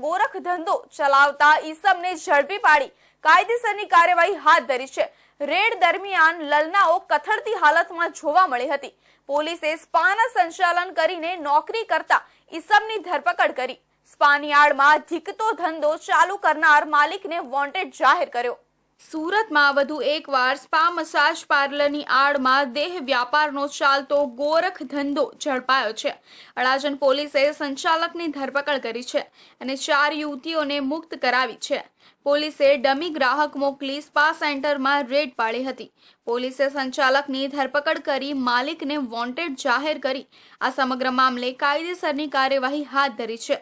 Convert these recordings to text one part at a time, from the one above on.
ગોરખ ધંધો ચલાવતા ઈસમને ઝડપી પાડી કાયદેસરની કાર્યવાહી હાથ ધરી છે. રેડ દરમિયાન લલનાઓ કથળતી હાલતમાં જોવા મળી હતી. પોલીસે સ્પાના સંચાલન કરીને નોકરી કરતા ઈસમની ધરપકડ કરી. સ્પાની આડમાં ધીકતો ધંધો ચાલુ કરનાર માલિકને વોન્ટેડ જાહેર કર્યો. સુરતમાં વધુ એકવાર સ્પા મસાજ પાર્લરની આડમાં દેહ વ્યાપારનો ચાલતો ગોરખ ધંધો ઝડપાયો છે. અડાજણ પોલીસે સંચાલકની ધરપકડ કરી છે અને ચાર યુવતીઓને મુક્ત કરાવી છે. પોલીસે ડમી ગ્રાહક મોકલી સ્પા સેન્ટરમાં રેડ પાડી હતી. પોલીસે સંચાલકની ધરપકડ કરી માલિકને વોન્ટેડ જાહેર કરી. આ સમગ્ર મામલે કાયદેસરની કાર્યવાહી હાથ ધરી છે.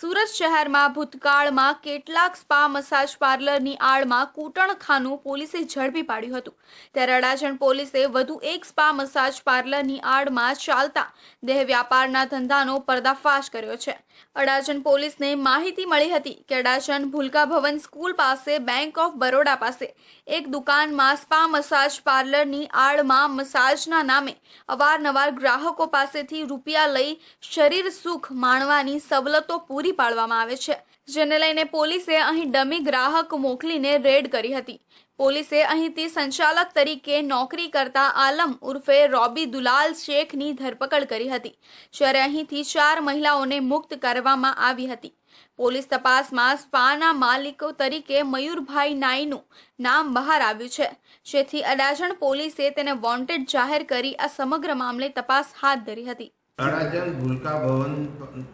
સુરત શહેરમાં ભૂતકાળમાં કેટલાક સ્પા મસાજ પાર્લરની આડમાં કૂટણખાનું પોલીસે ઝડપી પાડ્યું હતું. ત્યારે અડાજણ પોલીસે વધુ એક સ્પા મસાજ પાર્લરની આડમાં ચાલતા દેહ વ્યાપારના ધંધાનો પર્દાફાશ કર્યો છે. અડાજણ પોલીસને માહિતી મળી હતી કે અડાજણ ભૂલકા ભવન સ્કૂલ પાસે, બેંક ઓફ બરોડા પાસે. એક દુકાનમાં સ્પા મસાજ પાર્લરની આડમાં મસાજના નામે અવારનવાર ગ્રાહકો પાસેથી રૂપિયા લઈ શરીર સુખ માણવાની સવલતો પૂરી પાડવામાં આવે છે. જેને લઈને પોલીસે અહીં ડમી ગ્રાહક મોકલીને રેડ કરી હતી. પોલીસે અહીંથી સંચાલક તરીકે નોકરી કરતા આલમ ઉર્ફે રોબી દુલાલ શેખની ધરપકડ કરી હતી, જ્યારે અહીંથી ચાર મહિલાઓને મુક્ત કરવામાં આવી હતી. પોલીસ તપાસમાં સ્પાના માલિકો તરીકે મયુરભાઈ નાઈનું નામ બહાર આવ્યું છે, જેથી અડાજણ પોલીસે તેને વોન્ટેડ જાહેર કરી આ સમગ્ર મામલે તપાસ હાથ ધરી હતી. અડાજણ ભૂલકા ભવન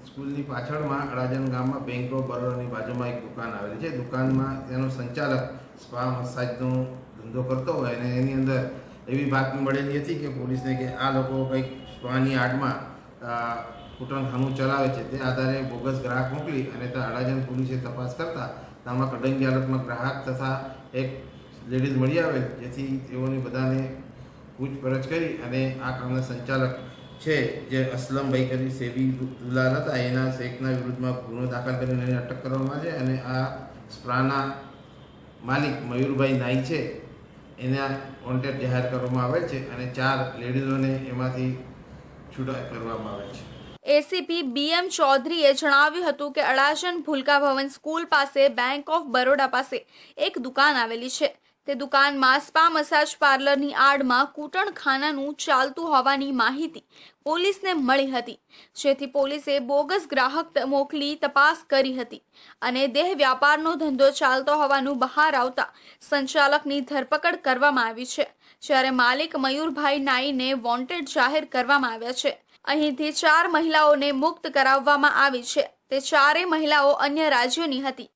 સ્કૂલની પાછળમાં અડાજણ ગામમાં બેંક ઓફ બરોડાની બાજુમાં એક દુકાન આવેલી છે. દુકાનમાં તેનો સંચાલક સ્પા મસાજનો ધંધો કરતો હોય અને એની અંદર એવી બાતમી મળેલી હતી કે પોલીસને કે આ લોકો કંઈક સ્પાની આડમાં કૂટણખાનું ચલાવે છે. તે આધારે બોગસ ગ્રાહક મોકલી અને ત્યાં અડાજણ પોલીસે તપાસ કરતા તેમાં કડંગી હાલતમાં ગ્રાહક તથા એક લેડીઝ મળી આવે જેથી તેઓની બધાને પૂછપરછ કરી અને આ કામના સંચાલક છે, જે અસલમભાઈ કરી સેવી દુલાલ હતા, એના શેખના વિરુદ્ધમાં ગુનો દાખલ કરીને એને અટક કરવામાં આવે અને આ સ્પ્રાના માલિક મયુરભાઈ નાઈ છે, એના વોન્ટેડ જાહેર કરવામાં આવે છે અને ચાર લેડીઝોને એમાંથી છૂટા કરવામાં આવે છે. એસીપી બીએમ ચૌધરીએ જણાવ્યું હતું કે અડાજણ ભૂલકા ભવન સ્કૂલ પાસે, બેંક ઓફ બરોડા પાસે એક દુકાન આવેલી છે. તે દુકાનમાં સ્પા મસાજ પાર્લરની આડમાં કૂટણખાનાનું ચાલતું હોવાની માહિતી પોલીસને મળી હતી. જેથી પોલીસે બોગસ ગ્રાહક મોકલી તપાસ કરી હતી અને દેહ વ્યાપારનો ધંધો ચાલતો હોવાનું બહાર આવતા સંચાલકની ધરપકડ કરવામાં આવી છે, જ્યારે માલિક મયુરભાઈ નાઈને વોન્ટેડ જાહેર કરવામાં આવ્યા છે. અહીંથી ચાર મહિલાઓને મુક્ત કરાવવામાં આવી છે. તે ચારેય મહિલાઓ અન્ય રાજ્યોની હતી.